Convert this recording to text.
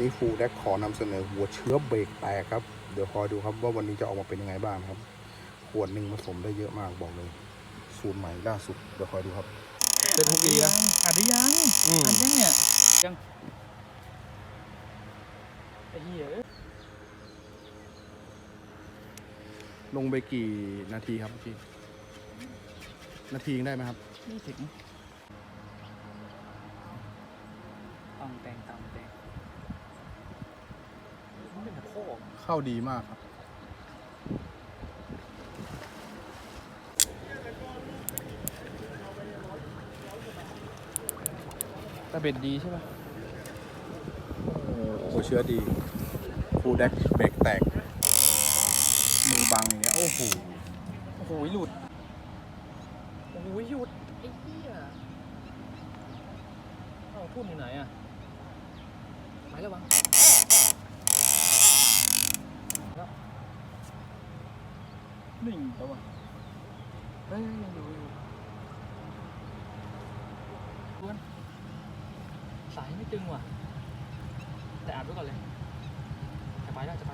นี้ฟูแดกขอนำเสนอหัวเชื้อเบรกแตกครับ เดี๋ยวคอยดูครับว่าวันนี้จะออกมาเป็นยังไงบ้างครับ ขวดหนึ่งผสมได้เยอะมากบอกเลย สูตรใหม่ล่าสุด เดี๋ยวคอยดูครับเซ็ตทุกทีนะอัดหรือยังอืมอัดยังเนี่ยยังไอ้เหี้ยเอ้ยลงไปกี่นาทีครับพี่นาทียังได้ไหมครับไม่ถึงตำแตงตำแตงมันเป็นโคก เข้าดีมากครับ ตะเบ็ดดีใช่ป่ะหัวเชื้อดีฟูแดกเบรกแตก มือบังอย่างเงี้ย โอ้โห โอ้โหหลุด โอ้โหหยุด ไอ้เหี้ยเอ้าทุ่นอยู่ไหนอะไปแล้ววังแล้ว หนึ่งแล้ววะเฮ้ยยังอยู่อยู่ด้วนสายไม่ตึงว่ะ แต่อัดไว้ก่อนเลย จะไปได้จะไป